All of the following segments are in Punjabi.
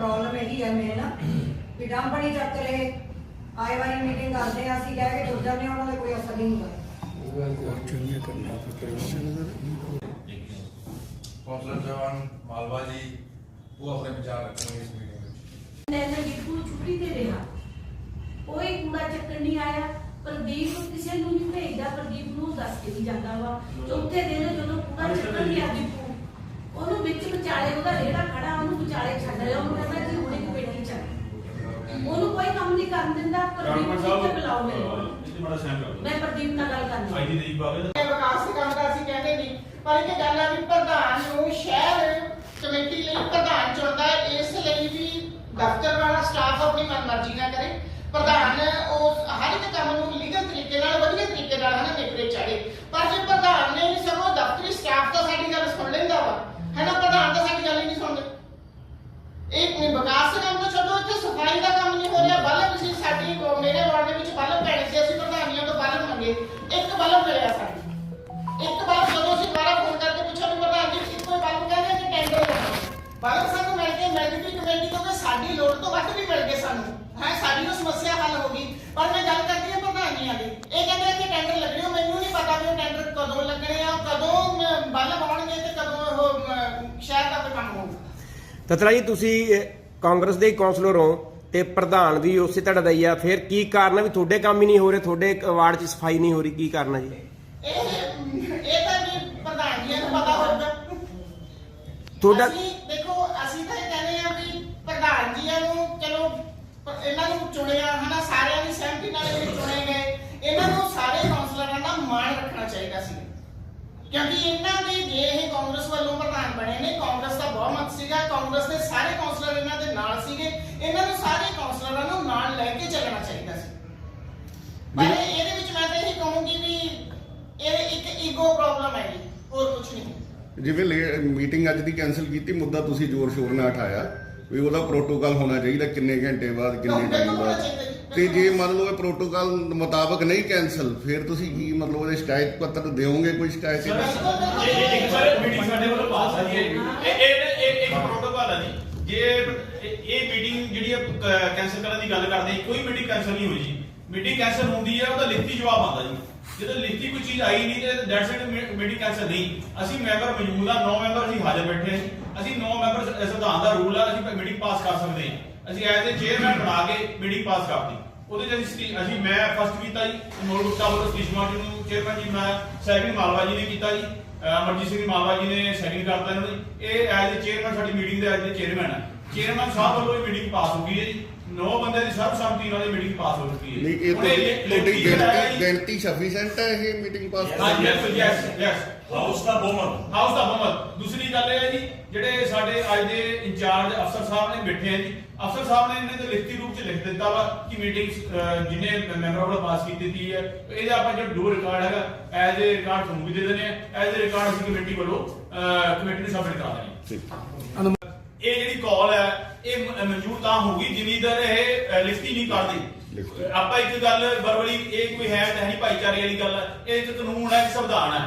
ਪ੍ਰੋਬਲਮ ਇਹੀ ਹੈ ਮੇਨ ਕਿ ਡੰਪ ਨਹੀਂ ਚੱਕ ਲਏ ਆਏ ਵਾਰੀ ਮੀਟਿੰਗ ਕਰਦੇ ਆ ਅਸੀਂ ਕਹਿ ਕੇ ਟੁੱਟ ਜਾਂਦੇ ਹਾਂ, ਉਹਨਾਂ ਦਾ ਕੋਈ ਅਸਰ ਨਹੀਂ ਹੁੰਦਾ। ਕੌਂਸਲਰ ਜਵਾਨ ਮਾਲਵਾ ਜੀ ਉਹ ਆਪਣੇ ਵਿਚਾਰ ਰੱਖਣਗੇ ਇਸ ਮੀਟਿੰਗ ਵਿੱਚ। ਨੈਣਾ ਬਿਲਕੁਲ ਛੁੱਟੀ ਤੇ ਰਿਹਾ। ਕੋਈ ਕੂੜਾ ਚੱਕਣ ਨਹੀਂ ਆਇਆ। ਪ੍ਰਦੀਪ ਕਿਸੇ ਨੂੰ ਨਹੀਂ ਭੇਜਦਾ ਪ੍ਰਦੀਪ ਨੂੰ ਦੱਸ ਕੇ ਨਹੀਂ ਜਾਂਦਾ ਵਾ। ਚੌਥੇ ਦਿਨ ਜਦੋਂ ਕੂੜਾ ਚੱਕਣ ਨਹੀਂ ਆਦੀ ਉਹਨੂੰ ਵਿੱਚ ਵਿਚਾਲੇ ਉਹਦਾ ਰੇੜਾ ਖੜਾ ਉਹਨੂੰ ਵਿਚਾਲੇ ਛੱਡ ਰਿਹਾ ਉਹਨੂੰ ਕਹਿੰਦਾ ਜੀ ਹੁਣੇ ਕਮੇਟੀ ਚੱਲ। ਉਹਨੂੰ ਕੋਈ ਕੰਮ ਨਹੀਂ ਕਰਨ ਦਿੰਦਾ ਪ੍ਰਦੀਪ ਨੂੰ ਕਿੱਥੇ ਬੁਲਾਓ ਮੈਂ ਪ੍ਰਦੀਪ ਨਾਲ ਗੱਲ ਕਰਨੀ ਬਾਵੇ ਇਹ ਵਿਕਾਸ ਦੇ ਕੰਮ ਦਾ ਅਸੀਂ ਕਹਿੰਦੇ ਨਹੀਂ ਪਰ ਇਹ ਗੱਲ ਆ ਵੀ ਪ੍ਰਧਾਨ ਨੂੰ ਸ਼ਹਿਰ ਕਮੇਟੀ ਲਈ ਪ੍ਰਧਾਨ ਚੁਣਦਾ ਹੈ ਇਸ ਲਈ ਵੀ ਦਫ਼ਤਰ ਵਾਲਾ ਸਟਾਫ ਆਪਣੀ ਮਨਮਰਜ਼ੀ ਨਾ ਕਰੇ। ਪ੍ਰਧਾਨ ਉਹ ਹਰ ਇੱਕ ਕੰਮ ਨੂੰ ਲੀਗਲ ਤਰੀਕੇ ਨਾਲ ਵਧੀਆ ਤਰੀਕੇ ਨਾਲ ਹਨਾ ਨਿਪਰੇ ਚਾੜੇ ਪਰ ਜੇ ਪ੍ਰਧਾਨ ਨੇ ਨਹੀਂ ਸਗੋਂ ਦਫ਼ਤਰੀ ਸਟਾਫ ਤਾਂ ਸਾਡੀ ਗੱਲ ਸੁਣ ਲੈਂਦਾ ਵਾ ਹੈਨਾ ਪ੍ਰਧਾਨ ਤਾਂ ਸਾਡੀ ਗੱਲ ਹੀ ਨਹੀਂ ਸੁਣਦੇ ਇਹ ਵਿਕਾਸ ਦਾ ਕੰਮ ਤਾਂ ਛੱਡੋ, ਇੱਥੇ ਸਫ਼ਾਈ ਦਾ ਕੰਮ ਨਹੀਂ ਹੋ ਰਿਹਾ। ਬਲਬ ਸੀ ਸਾਡੀ, ਮੇਰੇ ਵਾਰਡ ਦੇ ਵਿੱਚ ਬਲਬ ਪੈਣੇ ਸੀ ਅਸੀਂ ਪ੍ਰਧਾਨੀਆਂ ਤੋਂ ਬਲਬ ਮੰਗੇ। ਇੱਕ ਬਲਬ ਮਿਲਿਆ ਸਾਡੀ ਇੱਕ ਬਲਬ ਜਦੋਂ ਅਸੀਂ ਦੁਬਾਰਾ ਫੋਨ ਕਰਕੇ ਪੁੱਛਿਆ ਵੀ ਪ੍ਰਧਾਨ ਜੀ, ਇੱਕੋ ਹੀ ਬਲਬ ਕਹਿੰਦੇ ਕਿ ਟੈਂਡਰ ਹੋਣਾ ਬਲਬ ਸਾਨੂੰ ਮਿਲ ਗਏ ਮੈਡੀਕਲ ਕਮੇਟੀ ਤੋਂ ਕਿ ਸਾਡੀ ਲੋੜ ਤੋਂ ਵੱਧ ਵੀ ਮਿਲ ਗਏ ਸਾਨੂੰ। ਹੈ, ਸਾਡੀ ਉਹ ਸਮੱਸਿਆ ਹੱਲ ਹੋ ਗਈ। ਪਰ ਮੈਂ ਗੱਲ ਕਰਦੀ ਹਾਂ ਪ੍ਰਧਾਨੀਆਂ ਦੀ। ਇਹ ਕਹਿੰਦੇ ਕਿ ਟੈਂਡਰ ਲੱਗਣੇ ਹੋ ਮੈਨੂੰ ਨਹੀਂ ਪਤਾ ਵੀ ਉਹ ਟੈਂਡਰ ਕਦੋਂ ਲੱਗਣੇ ਆ, ਕਦੋਂ ਬਲਬ ਆਉਣਗੇ ਤੇ ਕਦੋਂ ਉਹ ਸ਼ਹਿਰ ਦਾ ਕੋਈ ਕੰਮ ਹੋਊਗਾ। ਤਤਰਾ ਜੀ ਤੁਸੀਂ ਕਾਂਗਰਸ ਦੇ ਕਾਉਂਸਲਰ ਹੋ ਤੇ ਪ੍ਰਧਾਨ ਵੀ ਉਸੇ ਤੁਹਾਡਾ ਦਾ ਹੀ ਆ ਫਿਰ ਕੀ ਕਾਰਨ ਆ ਵੀ ਤੁਹਾਡੇ ਕੰਮ ਹੀ ਨਹੀਂ ਹੋ ਰਹੇ ਤੁਹਾਡੇ ਵਾਰਡ 'ਚ ਸਫ਼ਾਈ ਨਹੀਂ ਹੋ ਰਹੀ ਕੀ ਕਾਰਨ ਆ ਜੀ? ਇਹ ਇਹ ਤਾਂ ਜੀ ਪ੍ਰਧਾਨ ਜੀ ਨੂੰ ਪਤਾ ਹੋਊਗਾ। ਤੁਹਾਡਾ ਅਸੀਂ ਦੇਖੋ ਅਸੀਂ ਤਾਂ ਇਹ ਕਹਿੰਦੇ ਆ ਵੀ ਪ੍ਰਧਾਨ ਜੀਆਂ ਨੂੰ ਚਲੋ ਪ- ਇਹਨਾਂ ਨੂੰ ਚੁਣਿਆ ਹਨਾ ਸਾਰਿਆਂ ਦੀ ਸਹਿਮਤੀ ਨਾਲ ਇਹ ਚੁਣੇ ਗਏ। ਇਹਨਾਂ ਨੂੰ ਸਾਰੇ ਕਾਉਂਸਲਰਾਂ ਦਾ ਮਾਣ ਰੱਖਣਾ ਚਾਹੀਦਾ ਸੀ। ਕਿਉਂਕਿ ਇਹਨਾਂ ਦੇ ਜੇ ਇਹ ਕਾਂਗਰਸ ਵੱਲੋਂ ਪ੍ਰਧਾਨ ਬਣੇ ਨੇ ਸੀਗਾ ਕਾਂਗਰਸ ਦੇ ਸਾਰੇ ਕਾਉਂਸਲਰ ਇਹਨਾਂ ਦੇ ਨਾਲ ਸੀਗੇ। ਇਹਨਾਂ ਨੂੰ ਸਾਰੇ ਕਾਉਂਸਲਰਾਂ ਨੂੰ ਨਾਲ ਲੈ ਕੇ ਚੱਲਣਾ ਚਾਹੀਦਾ ਸੀ। ਪਰ ਇਹ- ਇਹਦੇ ਵਿੱਚ ਮੈਂ ਤਾਂ ਇਹ ਕਹੂੰਗੀ ਵੀ ਇਹ ਇੱਕ ਈਗੋ ਪ੍ਰੋਬਲਮ ਹੈ ਜੀ ਹੋਰ ਕੁਝ ਨਹੀਂ। ਜਿਵੇਂ ਮੀਟਿੰਗ ਅੱਜ ਦੀ ਕੈਨਸਲ ਕੀਤੀ ਮੁੱਦਾ ਤੁਸੀਂ ਜ਼ੋਰ ਸ਼ੋਰ ਨਾਲ ਉਠਾਇਆ ਵੀ ਉਹਦਾ ਪ੍ਰੋਟੋਕਾਲ ਹੋਣਾ ਚਾਹੀਦਾ ਕਿੰਨੇ ਘੰਟੇ ਬਾਅਦ ਕਿੰਨੇ ਟਾਈਮ ਬਾਅਦ। ਤੇ ਜੇ ਮੰਨ ਲਓ ਇਹ ਪ੍ਰੋਟੋਕਾਲ ਮੁਤਾਬਕ ਨਹੀਂ ਕੈਨਸਲ ਫਿਰ ਤੁਸੀਂ ਕੀ ਮਤਲਬ ਉਹਦੇ ਸ਼ਿਕਾਇਤ ਪੱਤਰ ਦਿਓਗੇ ਕੋਈ ਸ਼ਿਕਾਇਤ? ਇਹ ਇੱਕ ਸਰ ਮੀਟਿੰਗ ਸਾਡੇ ਵੱਲੋਂ ਪਾਸ ਆ ਜੀ। ਇਹ ਇਹ ਇਹ ਇੱਕ ਪ੍ਰੋਟੋਕਾਲ ਹੈ ਜੀ। ਜੇ ਇਹ- ਮੀਟਿੰਗ ਜਿਹੜੀ ਕੈਂਸਲ ਕਰਨ ਦੀ ਗੱਲ ਕਰਦੇ, ਕੋਈ ਮੀਟਿੰਗ ਕੈਂਸਲ ਨਹੀਂ ਹੋਈ ਜੀ। ਮੀਟਿੰਗ ਕੈਂਸਲ ਹੁੰਦੀ ਹੈ, ਉਹਦਾ ਲਿਖਤੀ ਜਵਾਬ ਆਉਂਦਾ ਜੀ। ਜਦੋਂ ਲਿਖਤੀ ਕੋਈ ਚੀਜ਼ ਆਈ ਨਹੀਂ, ਤੇ ਦੈਟਸ ਇਟ ਮੀਟਿੰਗ ਕੈਂਸਲ ਨਹੀਂ। ਅਸੀਂ ਮੈਂਬਰ ਮੌਜੂਦ ਆ 9 ਮੈਂਬਰ ਅਸੀਂ ਹਾਜ਼ਰ ਬੈਠੇ ਅਸੀਂ 9 ਮੈਂਬਰ ਸੰਵਿਧਾਨ ਦਾ ਰੂਲ ਆ ਅਸੀਂ ਮੀਟਿੰਗ ਪਾਸ ਕਰ ਸਕਦੇ ਹਾਂ। ਅਸੀਂ ਐਜ਼ ਏ ਚੇਅਰਮੈਨ ਬਣਾ ਕੇ ਮੀਟਿੰਗ ਪਾਸ ਕਰਦੀ ਉਹਦੇ ਅਸੀਂ ਸਟੀ- ਅਸੀਂ ਮੈਂ ਫਸਟ ਕੀਤਾ ਜੀ ਅਨਮੋਲ ਗੁਪਤਾ ਵੱਲੋਂ ਸਤੀਸ਼ ਕੁਮਾਰ ਜੀ ਨੂੰ ਚੇਅਰਮੈਨ ਜੀ ਮੈਂ ਸੈਕਿੰਡ ਮਾਲਵਾ ਜੀ ਨੇ ਕੀਤਾ ਜੀ ਅਮਰਜੀਤ ਸਿੰਘ ਮਾਲਵਾ ਜੀ ਨੇ ਸੈਕਿੰਡ ਕਰਤਾ ਇਹਨਾਂ ਨੇ ਇਹ ਐਜ਼ ਏ ਚੇਅਰਮੈਨ ਸਾਡੀ ਮੀਟਿੰਗ ਦੇ ਐਜ਼ ਏ ਚੇਅਰਮੈਨ ਹੈ ਚੇਅਰਮੈਨ ਸਾਹਿਬ ਵੱਲੋਂ ਇਹ ਮੀਟਿੰਗ ਪਾਸ ਹੋ ਗਈ ਹੈ ਜੀ। 9 ਬੰਦੇ ਦੀ ਸਰਬਸੰਮਤੀ ਨਾਲ ਇਹ ਮੀਟਿੰਗ ਪਾਸ ਹੋ ਚੁੱਕੀ ਹੈ ਨਹੀਂ ਇਹ ਇਹ ਤੁਹਾਡੀ ਜਿਹੜਾ ਗਿਣਤੀ ਸਫੀਸ਼ੀਐਂਟ ਹੈ ਇਹ ਮੀਟਿੰਗ ਪਾਸ ਹਾਂ ਯੈਸ ਯੈਸ ਯੈਸ ਹਾਊਸ ਦਾ ਬਹੁਮਤ ਹਾਊਸ ਦਾ ਬਹੁਮਤ ਦੂਸਰੀ ਗੱਲ ਇਹ ਹੈ ਜੀ ਜਿਹੜੇ ਸਾਡੇ ਅੱਜ ਦੇ ਇੰਚਾਰਜ ਅਫਸਰ ਸਾਹਿਬ ਨੇ ਬੈਠੇ ਆ ਜੀ ਅਫਸਰ ਸਾਹਿਬ ਨੇ ਇਹਨਾਂ ਦੇ ਲਿਖਤੀ ਰੂਪ ਚ ਲਿਖ ਦਿੱਤਾ ਵਾ ਕਿ ਮੀਟਿੰਗ ਜਿਹਨੇ ਮੈਂਬਰ ਵੱਲੋਂ ਪਾਸ ਕੀਤੀ ਤੀ ਹੈ। ਇਹਦਾ ਆਪਾਂ ਜਿਹੜਾ ਡੂ ਰਿਕਾਰਡ ਹੈਗਾ ਐਜ਼ ਏ ਰਿਕਾਰਡ ਤੁਹਾਨੂੰ ਵੀ ਦੇ ਦਿੰਦੇ ਆ ਐਜ਼ ਏ ਰਿਕਾਰਡ ਅਸੀਂ ਕਮੇਟੀ ਵੱਲੋਂ ਕਮੇਟੀ ਨੂੰ ਸਬਮਿਟ ਕਰਾ ਦੇਣੀ ਇਹ ਜਿਹੜੀ ਕਾਲ ਹੈ ਇਹ ਮਨਜ਼ੂਰ ਤਾਂ ਹੋਊਗੀ ਜਿੰਨੀ ਦਰ ਇਹ ਲਿਖਤੀ ਨਹੀਂ ਕਰਦੀ। ਆਪਾਂ ਇੱਕ ਗੱਲ ਬਰਬਲੀ ਇਹ ਕੋਈ ਹੈ ਤਾਂ ਨਹੀਂ ਭਾਈਚਾਰੇ ਵਾਲੀ ਗੱਲ। ਇਹ ਇੱਕ ਕਾਨੂੰਨ ਹੈ ਸੰਵਿਧਾਨ ਹੈ।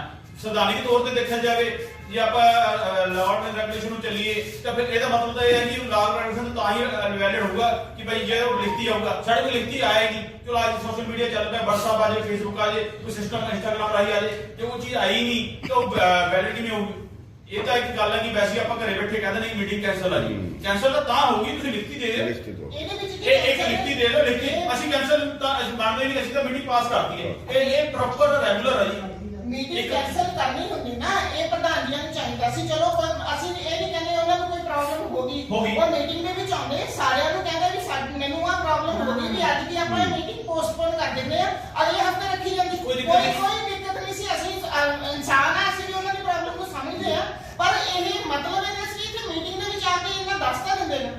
ਸੰਵਿਧਾਨਿਕ ਤੌਰ ਤੇ ਦੇਖਿਆ ਜਾਵੇ ਜੇ ਆਪਾਂ ਲਾਅ ਐਂਡ ਰੈਗੂਲੇਸ਼ਨ ਨੂੰ ਚੱਲੀਏ ਤਾਂ ਫਿਰ ਇਹਦਾ ਮਤਲਬ ਤਾਂ ਇਹ ਹੈ ਕਿ ਲਾਅ ਰੈਗੂਲੇਸ਼ਨ ਤਾਂ ਹੀ ਵੈਲਿਡ ਹੋਊਗਾ ਕਿ ਭਾਈ ਜੇ ਉਹ ਲਿਖਤੀ ਆਊਗਾ ਸਾਡੇ ਕੋਲ ਲਿਖਤੀ ਆਏ ਨਹੀਂ ਚਲੋ ਅੱਜ ਸੋਸ਼ਲ ਮੀਡੀਆ ਚੱਲ ਪਿਆ WhatsApp ਆ ਜਾਏ Facebook ਆ ਜਾਏ ਕੋਈ ਸਿਸਟਮ ਰਾਹੀਂ ਆ ਜਾਏ ਜੇ ਉਹ ਚੀਜ਼ ਆਈ ਨਹੀਂ ਤਾਂ ਉਹ ਵੈਲਿਡ ਨਹੀਂ ਹੋਊਗੀ। ਇਹ ਤਾਂ ਇੱਕ ਗੱਲ ਹੈ ਕਿ ਵੈਸੇ ਆਪਾਂ ਘਰੇ ਬੈਠੇ ਕਹਿੰਦੇ ਨਹੀਂ ਮੀਟਿੰਗ ਕੈਨਸਲ ਆ ਜੀ। ਕੈਨਸਲ ਤਾਂ ਤਾਂ ਹੋਊਗੀ ਤੁਸੀਂ ਲਿਖਤੀ ਦੇ ਦਿਓ। ਇਹ ਇੱਕ ਲਿਖਤੀ ਦੇ ਦਿਓ ਲਿਖਤੀ। ਅਸੀਂ ਕੈਨਸਲ ਤਾਂ ਅਸੀਂ ਮੰਨਦੇ ਨਹੀਂ ਅਸੀਂ ਤਾਂ ਮੀਟਿੰਗ ਪਾਸ ਕਰਤੀ ਹੈ। ਇਹ ਇਹ ਪ੍ਰੋਪਰ ਰੈਗੂਲਰ ਹੈ ਜੀ। ਮੀਟਿੰਗ ਕੈਨਸਲ ਕਰਨੀ ਹੁੰਦੀ ਨਾ ਇਹ ਪ੍ਰਧਾਨ ਜੀ ਨੂੰ ਚਾਹੀਦਾ ਸੀ। ਚਲੋ ਪਰ ਅਸੀਂ ਇਹ ਨਹੀਂ ਕਹਿੰਦੇ ਉਹਨਾਂ ਨੂੰ ਕੋਈ ਪ੍ਰੋਬਲਮ ਹੋ ਗਈ। ਹੋ ਗਈ। ਉਹ ਮੀਟਿੰਗ ਦੇ ਵਿੱਚ ਆਉਂਦੇ ਸਾਰਿਆਂ ਨੂੰ ਕਹਿੰਦੇ ਵੀ ਸਾਡੀ ਮੈਨੂੰ ਆ ਪ੍ਰੋਬਲਮ ਹੋ ਗਈ ਵੀ ਅੱਜ ਦੀ ਆਪਾਂ ਮੀਟਿੰਗ ਪੋਸਟਪੋਨ ਕਰ ਦਿੰਦੇ ਆ ਅਗਲੇ ਹਫ਼ਤੇ ਰੱਖੀ ਜਾਂਦੀ। ਕੋਈ ਕੋਈ ਦਿੱਕਤ ਨਹੀਂ। ਕੋਈ ਦਿੱਕਤ ਨਹੀਂ ਸੀ ਅਸੀਂ ਅ, ਇਨਸਾਨ ਆ ਅਸੀਂ ਵੀ ਉਹਨਾਂ ਦੀ ਪ੍ਰੋਬਲਮ ਨੂੰ ਸਮਝਦੇ ਆ ਪਰ ਇਹ ਮਤਲਬ ਇਹ ਸੀ ਕਿ ਮੀਟਿੰਗ ਦੇ ਵਿੱਚ ਆ ਕੇ ਇਹਨਾਂ ਦੱਸ ਤਾਂ ਦਿੰਦੇ ਨੇ।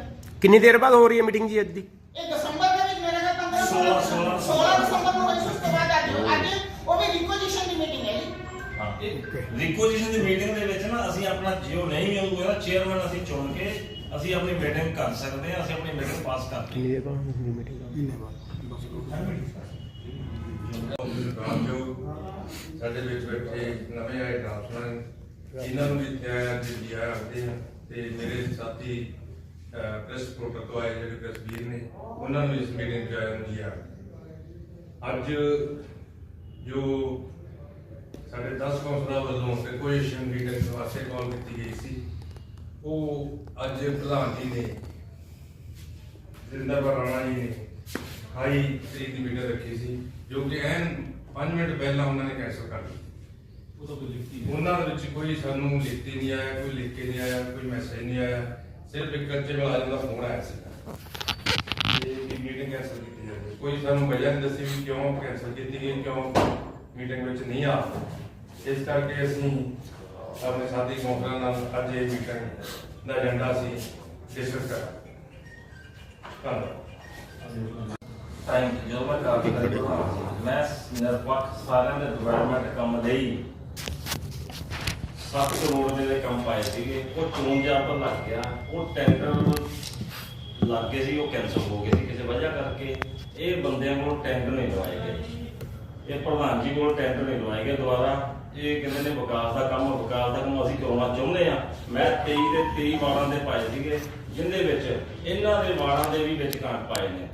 ਕਿੰਨੀ ਦੇਰ ਬਾਅਦ ਹੋ ਰਹੀ ਹੈ ਮੀਟਿੰਗ ਜੀ ਅੱਜ ਦੀ? ਇਹ ਦਸੰਬਰ ਦੇ ਵਿੱਚ ਮੇਰੇ ਖਿਆਲ 15 16 16 16 ਦਸੰਬਰ ਨੂੰ ਹੋਈ ਸੀ ਉਸ ਤੋਂ ਬਾਅਦ ਅੱਜ ਅੱਜ ਉਹ ਵੀ ਰਿਕੋਜੀਸ਼ਨ ਦੀ ਮੀਟਿੰਗ ਹੈ ਜੀ ਰਿਕੋਜੀਸ਼ਨ ਦੀ ਮੀਟਿੰਗ ਦੇ ਵਿੱਚ ਨਾ ਅਸੀਂ ਆਪਣਾ ਜਿਉ ਨਹੀਂ ਹੋਊਗਾ ਚੇਅਰਮੈਨ ਅਸੀਂ ਚੁਣ ਕੇ ਅਸੀਂ ਆਪਣੀ ਮੀਟਿੰਗ ਕਰ ਸਕਦੇ ਹਾਂ ਅਸੀਂ ਆਪਣੀ ਮੀਟਿੰਗ ਪਾਸ ਕਰ ਕਿੰਨੀ ਦੇਰ ਬਾਅਦ ਹੁੰਦੀ ਮੀਟਿੰਗ ਰਾਮਜੋਗ ਸਾਡੇ ਵਿੱਚ ਬੈਠੇ ਨਵੇਂ ਆਏ ਡਰਾਫਟਮੈਨ ਇਹਨਾਂ ਨੂੰ ਵੀ ਅੱਜ ਜੀ ਆਇਆ ਤੇ ਮੇਰੇ ਸਾਥੀ ਪ੍ਰੈਸ ਰਿਪੋਰਟਰ ਤੋਂ ਆਏ ਜਿਹੜੇ ਪ੍ਰੈਸ ਵੀਰ ਨੇ ਉਹਨਾਂ ਨੂੰ ਇਸ ਮੀਟਿੰਗ 'ਚ ਆਇਆ ਨੂੰ ਜੀ ਆ ਅੱਜ ਜੋ ਸਾਡੇ 10 ਕੌਂਸਲਰਾਂ ਵੱਲੋਂ ਐਕੁਏਸ਼ਨ ਮੀਟਿੰਗ ਵਾਸਤੇ ਕਾਲ ਕੀਤੀ ਗਈ ਸੀ? ਉਹ ਅੱਜ ਪ੍ਰਧਾਨ ਜੀ ਨੇ ਜਿੰਦਰ ਰਾਣਾ ਜੀ ਨੇ ਹਾਈ ਤਰੀਕ ਦੀ ਮੀਟਿੰਗ ਰੱਖੀ ਸੀ ਜੋ ਕਿ ਐਨ 5 ਮਿੰਟ ਪਹਿਲਾਂ ਉਹਨਾਂ ਨੇ ਕੈਂਸਲ ਕਰ ਦਿੱਤੀ। ਉਹ ਤਾਂ ਕੋਈ ਲਿਖਤੀ ਉਹਨਾਂ ਦੇ ਵਿੱਚ ਕੋਈ ਸਾਨੂੰ ਲਿਖਤੀ ਨਹੀਂ ਆਇਆ ਕੋਈ ਲਿਖ ਕੇ ਨਹੀਂ ਆਇਆ ਕੋਈ ਮੈਸੇਜ ਨਹੀਂ ਆਇਆ ਸਿਰਫ ਇੱਕ ਕੱਚੇ ਮੁਲਾਜ਼ਮ ਦਾ ਫੋਨ ਆਇਆ ਸੀ ਤੇ ਮੀਟਿੰਗ ਕੈਂਸਲ ਕੀਤੀ ਕੋਈ ਸਾਨੂੰ ਵਜ੍ਹਾ ਨਹੀਂ ਦੱਸੀ ਵੀ ਕਿਉਂ ਕੈਂਸਲ ਕੀਤੀ ਗਈ ਕਿਉਂ ਮੀਟਿੰਗ ਵਿੱਚ ਨਹੀਂ ਆ ਇਸ ਕਰਕੇ ਅਸੀਂ ਆਪਣੇ ਸਾਥੀ ਕੌਂਸਲਰਾਂ ਨਾਲ ਅੱਜ ਇਹ ਮੀਟਿੰਗ ਦਾ ਏਜੰਡਾ ਸੀ ਡਿਸਕਸ ਕਰ ਟਾਈਮ ਜਦੋਂ ਮੈਂ ਕਾਫੀ ਮੈਂ ਨਿਰਪੱਖ ਸਾਰਿਆਂ ਦੇ ਡਿਵੈਲਪਮੈਂਟ ਕੰਮ ਲਈ 7 ਕਰੋੜ ਦੇ ਕੰਮ ਪਾਏ ਸੀਗੇ ਉਹ ਚੋਣ ਜਾਬਤਾ ਲੱਗ ਗਿਆ। ਉਹ ਟੈਂਡਰ ਲੱਗ ਗਏ ਸੀ ਉਹ ਕੈਂਸਲ ਹੋ ਗਏ ਸੀ ਕਿਸੇ ਵਜ੍ਹਾ ਕਰਕੇ। ਇਹ ਬੰਦਿਆਂ ਕੋਲ ਟੈਂਡਰ ਨਹੀਂ ਲਵਾਏ ਗਏ। ਇਹ ਪ੍ਰਧਾਨ ਜੀ ਕੋਲ ਟੈਂਡਰ ਨਹੀਂ ਲਵਾਏ ਗਏ ਦੁਬਾਰਾ। ਇਹ ਕਹਿੰਦੇ ਨੇ ਵਿਕਾਸ ਦਾ ਕੰਮ, ਵਿਕਾਸ ਦਾ ਕੰਮ ਅਸੀਂ ਕਰਾਉਣਾ ਚਾਹੁੰਦੇ ਆ ਮੈਂ 23 ਦੇ 23 ਵਾਰਾਂ ਦੇ ਪਾਏ ਸੀਗੇ, ਜਿੰਦੇ ਵਿੱਚ ਇਹਨਾਂ ਦੇ ਵਾਰਾਂ ਦੇ ਵੀ ਵਿੱਚ ਕਾਂਟ ਪਾਏ ਨੇ।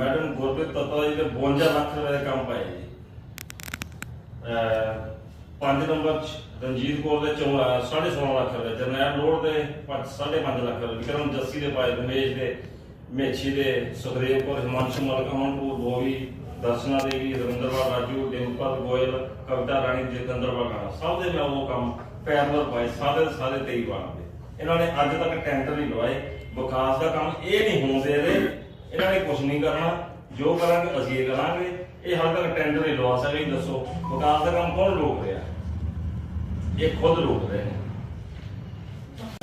ਮੈਡਮ ਗੁਰਪ੍ਰੀਤ ਤੱਤਾ ਜੀ ਦੇ 52 ਲੱਖ ਰੁਪਏ ਦੇ ਕੰਮ ਪਾਏ ਜੀ। ਪੰਜ ਨੰਬਰ ਰਣਜੀਤ ਕੌਰ ਦੇ 16.5 ਲੱਖ ਰੁਪਏ, ਜਰਨੈਲ ਲੋੜ ਦੇ 5.5 ਲੱਖ ਰੁਪਏ ਵਿਕਰਮ ਜੱਸੀ ਦੇ ਪਾਏ ਰਮੇਸ਼ ਦੇ, ਮੇਛੀ ਦੇ, ਸੁਖਦੇਵ ਕੌਰ, ਹਿਮਾਂਸ਼ੂ ਮਲਕ, ਅਮਨਪੁਰ ਬੋਵੀ ਦਰਸ਼ਨਾ ਦੇਵੀ ਰਵਿੰਦਰਪਾਲ ਰਾਜੂ ਦੇਵਪਾਲ ਗੋਇਲ, ਕਵਿਤਾ ਰਾਣੀ ਜਤਿੰਦਰਪਾਲ ਰਾਣਾ ਸਭ ਦੇ ਮੈਂ ਉਹ ਕੰਮ ਪੈਰਲਲ ਪਾਏ ਸਾਰੇ ਸਾਰੇ 23 ਵਾਰ ਇਹਨਾਂ ਨੇ ਅੱਜ ਤੱਕ ਟੈਂਡਰ ਨਹੀਂ ਲਵਾਏ। ਵਿਕਾਸ ਦਾ ਕੰਮ ਇਹ ਨਹੀਂ ਹੋਣ ਦੇ ਰਹੇ। ਇਹਨਾਂ ਨੇ ਕੁਝ ਨਹੀਂ ਕਰਨਾ। ਜੋ ਕਰਾਂਗੇ, ਅਸੀਂ ਇਹ ਕਰਾਂਗੇ। ਇਹ ਹਾਲ ਤੱਕ ਟੈਂਡਰ ਨਹੀਂ ਲਵਾ ਸਕੇ। ਦੱਸੋ, ਵਿਕਾਸ ਦਾ ਕੰਮ ਕੌਣ ਰੋਕ ਰਿਹਾ? ਇਹ ਖੁਦ ਰੋਕ ਰਹੇ ਨੇ।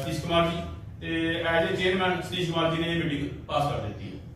ਸਤੀਸ਼ ਕੁਮਾਰ ਜੀ, ਤੇ as a chairman Satish Kumar ji ਨੇ ਇਹ ਮੀਟਿੰਗ ਪਾਸ ਕਰ ਦਿੱਤੀ ਹੈ।